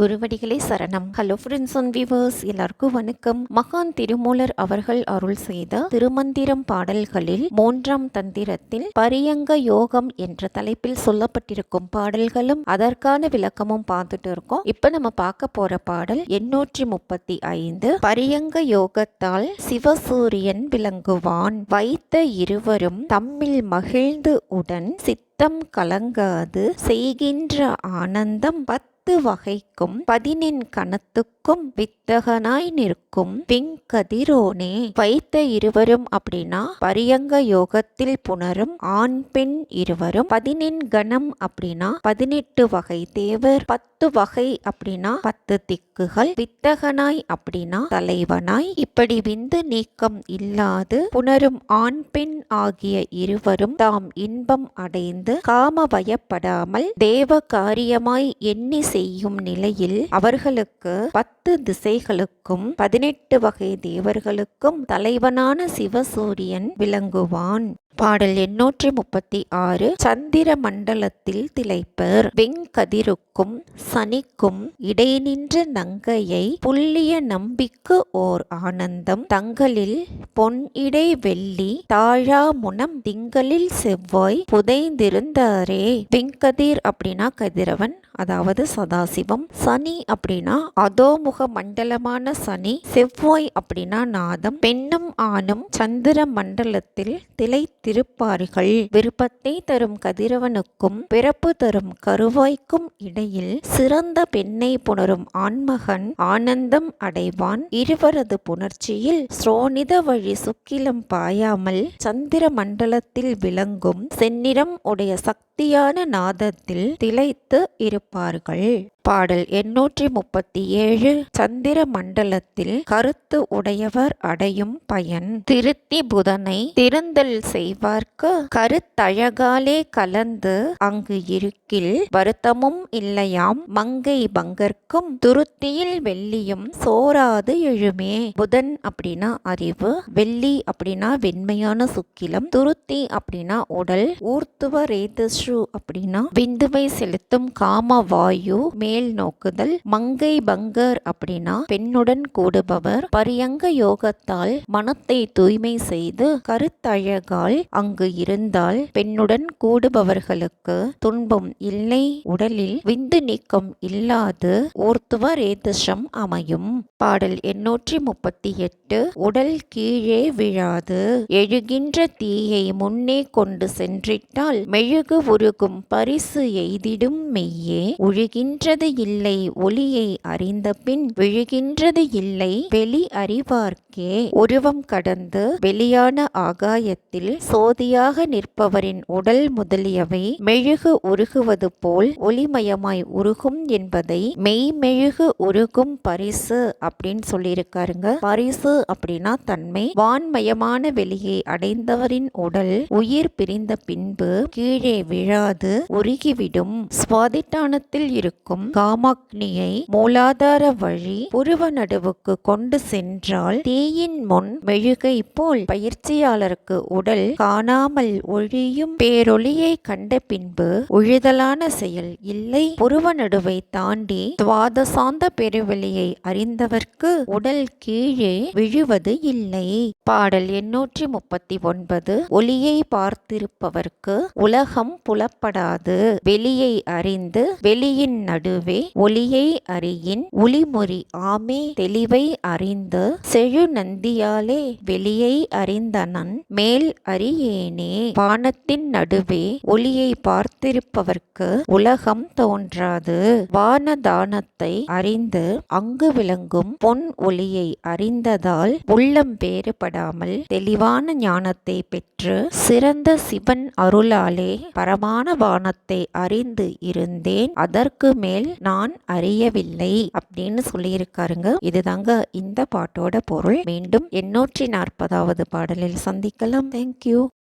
குருவடிகளே சரணம். Hello friends and viewers எல்லாருக்கும் வணக்கம். மகான் திருமூலர் அவர்கள் அருள் செய்த திருமந்திரம் பாடல்களில் மூன்றாம் தந்திரத்தில் பரியங்க யோகம் என்ற தலைப்பில் சொல்லப்பட்டிருக்கும் பாடல்களும் அதற்கான விளக்கமும் பார்த்துட்டு இருக்கோம். இப்ப நம்ம பார்க்க போற பாடல் எண்ணூற்றி முப்பத்தி ஐந்து பரியங்க யோகத்தால் சிவசூரியன் விளங்குவான். வைத்த இருவரும் தம்மில் மகிழ்ந்து உடன் சித்தம் கலங்காது. செய்கின்ற ஆனந்தம் பத் பத்து வகைக்கும் பதினெண் கணத்துக்கும் வித்தகனாய் நிற்கும் விங்கதிரோனே வைத்த இருவரும் அப்படின்னா பரியங்க யோகத்தில் புணரும் ஆண் பெண் இருவரும். பதினெண் கணம் அப்படின்னா பதினெட்டு வகை தேவர். பத்து வகை அப்படின்னா பத்து திக்குகள். வித்தகனாய் அப்படின்னா தலைவனாய். இப்படி விந்து நீக்கம் இல்லாது புணரும் ஆண் பெண் ஆகிய இருவரும் தாம் இன்பம் அடைந்து காம பயப்படாமல் தேவ காரியமாய் எண்ணி செய்யும் நிலையில் அவர்களுக்கு பத்து திசைகளுக்கும் பதினெட்டு வகை தேவர்களுக்கும் தலைவனான சிவசூரியன் விளங்குவான். பாடல் எண்ணூற்றி முப்பத்தி ஆறு சந்திர மண்டலத்தில் திளைப்பர் வெங்கதிருக்கும் சனிக்கும் இடைநின்ற நங்கையை புள்ளிய நம்பிக்கு ஓர் ஆனந்தம். தங்களில் பொன் இடை வெள்ளி தாழா முனம் திங்களில் செவ்வாய் புதைந்திருந்தாரே. வெங்கதிர் அப்படின்னா கதிரவன் அதாவது சதாசிவம். சனி அப்படின்னா அதோமுக மண்டலமான சனி. செவ்வாய் அப்படின்னா நாதம். பெண்ணும் ஆணும் சந்திர மண்டலத்தில் திளை திருப்பார்கள் விருப்பத்தை தரும் கதிரவனுக்கும் பிறப்பு தரும் கருவாய்க்கும் இடையில் சிறந்த பெண்ணை புணரும் ஆண்மகன் ஆனந்தம் அடைவான். இருவரது புணர்ச்சியில் ஸ்ரோனித வழி சுக்கிலம் பாயாமல் சந்திர மண்டலத்தில் விளங்கும் செந்நிறம் உடைய சக்தியான நாதத்தில் திளைத்து இருப்பார்கள். பாடல் எண்ணூற்றி முப்பத்தி ஏழு சந்திர மண்டலத்தில் கருத்து உடையவர் அடையும் பயன். திருத்தி புதனை திருந்தல் செய்வார்க்கு கருத்தழகாலே கலந்து அங்கு இருக்கில் வருத்தமும் இல்லையாம். மங்கை பங்கற்கும் துருத்தியில் வெள்ளியும் சோராது எழுமே. புதன் அப்படின்னா அறிவு வெள்ளி அப்படின்னா வெண்மையான சுக்கிலம் துருத்தி அப்படின்னா உடல் ஊர்த்துவ ரேதஸ்ரு அப்படின்னா விந்துவை செலுத்தும் காம வாயு மே மேல் நோக்குதல் மங்கை பங்கர் அப்படின்னா பெண்ணுடன் கூடுபவர். பரியங்க யோகத்தால் மனத்தை தூய்மை செய்து கருத்தழகால் அங்கு இருந்தால் பெண்ணுடன் கூடுபவர்களுக்கு துன்பம் இல்லை உடலில் விந்து நீக்கம் இல்லாது ஊர்த்துவ ரேதசம் அமையும். பாடல் எண்ணூற்றி முப்பத்தி எட்டு உடல் கீழே விழாது. எழுகின்ற தீயை முன்னே கொண்டு சென்றிட்டால் மெழுகு உருகும் பரிசு எய்திடும் மெய்யே. உழுகின்றது இல்லை ஒளியை அறிந்த பின் விழுகின்றது இல்லை வெளி அறிவார்க்கே உருவம் கடந்து வெளியான ஆகாயத்தில் சோதியாக நிற்பவரின் உடல் முதலியவை மெழுகு உருகுவது போல் ஒளிமயமாய் உருகும் என்பதை மெய்மெழுகு உருகும் பரிசு அப்படின்னு சொல்லியிருக்காருங்க. பரிசு அப்படின்னா தன்மை. வான்மயமான வெளியை அடைந்தவரின் உடல் உயிர் பிரிந்த பின்பு கீழே விழாது உருகிவிடும். சுவாதிட்டானத்தில் இருக்கும் காமாக்னியை மூலாதார வழி புருவ நடுவுக்கு கொண்டு சென்றால் தீயின் முன் மெழுகை போல் பயிற்சியாளருக்கு உடல் காணாமல் ஒழியும் பேரொளியை கண்ட பின்பு உழுதலான செயல் இல்லை. புருவ நடுவை தாண்டி துவாதசாந்த பெருவெளியை அறிந்தவர்க்கு உடல் கீழே விழுவது இல்லை. பாடல் எண்ணூற்றி முப்பத்தி ஒன்பது ஒளியை பார்த்திருப்பவர்க்கு உலகம் புலப்படாது. வெளியை அறிந்து வெளியின் நடுவே ஒளியை அறியின் ஒளிமொழி ஆமே தெளிவை அறிந்து செழு நந்தியாலே வெளியை அறிந்தனன் மேல் அறியேனே. வானத்தின் நடுவே ஒளியை பார்த்திருப்பவர்க்கு உலகம் தோன்றாது. வானதானத்தை அறிந்து அங்கு விளங்கும் பொன் ஒளியை அறிந்ததால் உள்ளம் வேறுபடாமல் தெளிவான ஞானத்தை பெற்று சிறந்த சிவன் அருளாலே பரமான வானத்தை அறிந்து இருந்தேன். அதற்கு மேல் நான் அறியவில்லை அப்படின்னு சொல்லியிருக்காருங்க. இதுதாங்க இந்த பாட்டோட பொருள். மீண்டும் எண்ணூற்றி நாற்பதாவது பாடலில் சந்திக்கலாம். தேங்க்யூ